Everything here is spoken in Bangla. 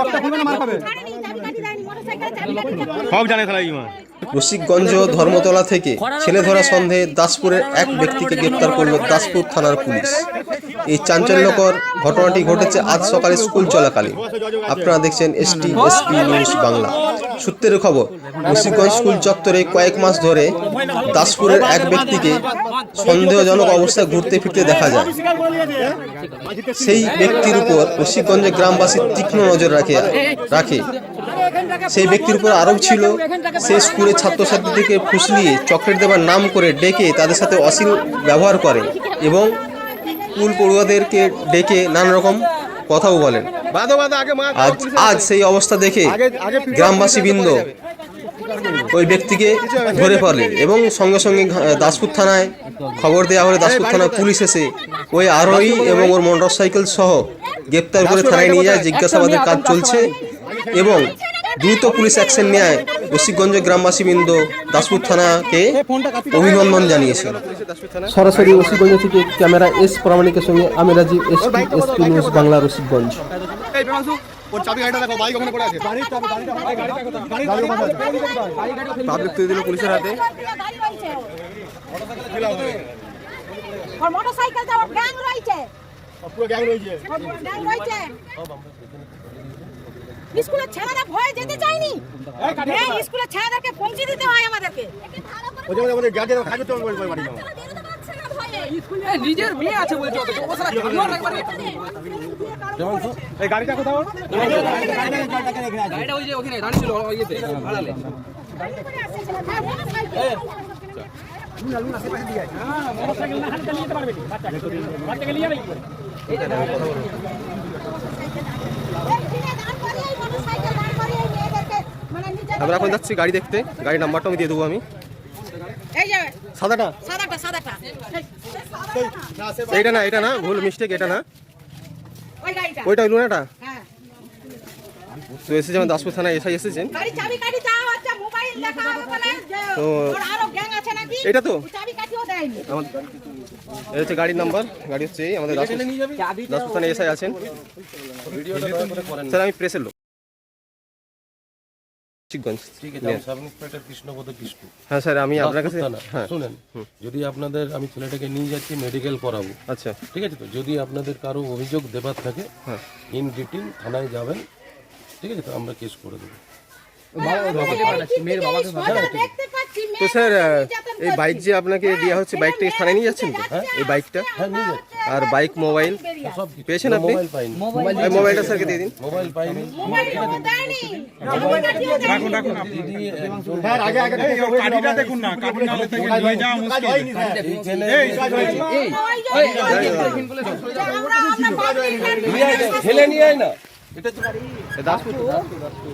লকটা খুলবে না মার খাবে? সব জানে তাহলে ইমা। রসিকগঞ্জ ধর্মতলা থেকে ছেলে ধরা সন্দেহে দাসপুরের এক ব্যক্তিকে গ্রেপ্তার করল দাসপুর থানার পুলিশ। এই চাঞ্চল্যকর ঘটনাটি ঘটেছে আজ সকালে স্কুল চলাকালীন। আপনারা দেখছেন এসটি এসপি নিউজ বাংলা। সূত্রের খবর রসিকগঞ্জ স্কুল চত্বরে কয়েক মাস ধরে দাসপুরের এক ব্যক্তিকে সন্দেহজনক অবস্থায় ঘুরতে ফিরতে দেখা যায়। সেই ব্যক্তির উপর রসিকগঞ্জের গ্রামবাসী তীক্ষ্ণ নজর রাখে রাখে। সেই ব্যক্তির উপর আরোপ ছিল, সে স্কুলের ছাত্রছাত্রীদেরকে ফুসলিয়ে চকলেট দেওয়ার নাম করে ডেকে তাদের সাথে অশ্লীল ব্যবহার করে এবং স্কুল পড়ুয়াদেরকে ডেকে নানা রকম কথাও বলেন। আজ আজ সেই অবস্থা দেখে গ্রামবাসী বৃন্দ ওই ব্যক্তিকে ধরে ফেলে এবং সঙ্গে সঙ্গে দাসপুর থানায় খবর দেওয়া হলে। দাসপুর থানায় পুলিশ এসে ওই আরোহী এবং ওর মোটর সাইকেল সহ গ্রেপ্তার করে থানায় নিয়ে যায়। জিজ্ঞাসাবাদের কাজ চলছে এবং দ্রুত পুলিশ অ্যাকশন নেয় রসিকগঞ্জ গ্রামবাসী বৃন্দ দাসপুর থানাকে অভিনন্দন জানিয়েছে। সরাসরি রসিকগঞ্জ থেকে ক্যামেরা এস প্রামাণিকের সঙ্গে আমি Rajib SP SP news Bangla Rasikganj. এই প্রেমাংশু ওর চাবি গাড়িটা দেখো বাইক ওখানে পড়ে আছে। পাবলিক তুলে দিল পুলিশের হাতে। মোটরসাইকেল গ্যাং রয়েছে। পুরো গ্যাং রয়েছে। গ্যাং রয়েছে। স্কুলের ছেলেরা ভয়ে যেতে চায়নি? হ্যাঁ স্কুলের ছেলেদেরকে পৌঁছে দিতে হয় আমাদেরকে। আমাদের তো বাড়ি। নিজের মেয়ে আছে বলছো ও সারা জানোয়ার একবারে এই গাড়িটা কোথাও গাড়িটা ওই যে ওখানে দাঁড়িয়ে ছিল ইয়েতে ভাড়ালে মোটরসাইকেল। এখানে আমরা এখন যাচ্ছি গাড়ি দেখতে। গাড়ির নাম্বারটা আমি দিয়ে দেবো আমি। সাদাটা? সাদাটা সাদাটা। এইটা না এটা না ভুল মিস্টেক এটা না। ওইটা ওই লুনাটা? হ্যাঁ। তো এসেছে আমার দাসপুর থানায় এসআই এসেছেন গাড়ি চাবি কাটি দেওয়া হচ্ছে মোবাইল দেখা হবে বলে। যে তো- ওর আরও গ্যাং আছে নাকি? এটা তো? এটা হচ্ছে গাড়ির নাম্বার গাড়ি হচ্ছে আমাদের দাসপুর দাসপুর থানায় এসআই আছেন। স্যার আমি প্রেসের লোক হ্যাঁ স্যার আমি আপনার কাছে। হ্যাঁ শুনেন যদি আপনাদের আমি ছেলেটাকে নিয়ে যাচ্ছি মেডিকেল করাবো আচ্ছা ঠিক আছে তো যদি আপনাদের কারও অভিযোগ দেবার থাকে হ্যাঁ। ইন রিটিন থানায় যাবেন ঠিক আছে তো আমরা কেস করে দেবো মেয়ের বাবাকে তো স্যার এই বাইক যে আপনাকে দেওয়া হচ্ছে বাইকটা থানায় নিয়ে যাচ্ছেন? তো হ্যাঁ এই বাইকটা? হ্যাঁ নিয়ে যাচ্ছি। আর বাইক মোবাইল সব পেয়েছেন আপনি? মোবাইল মোবাইলটা স্যারকে দিয়ে দিন। মোবাইল পাইনি। দেয়নি। দিদি স্যার আগে আগে গাড়িটা দেখুন না কাটি নালে থেকে নিয়ে যাওয়া মুশকিল। আমরা পাবলিক ঠেলে নিয়ে আয় না। দাসপুর তো, দাসপুর দাসপুর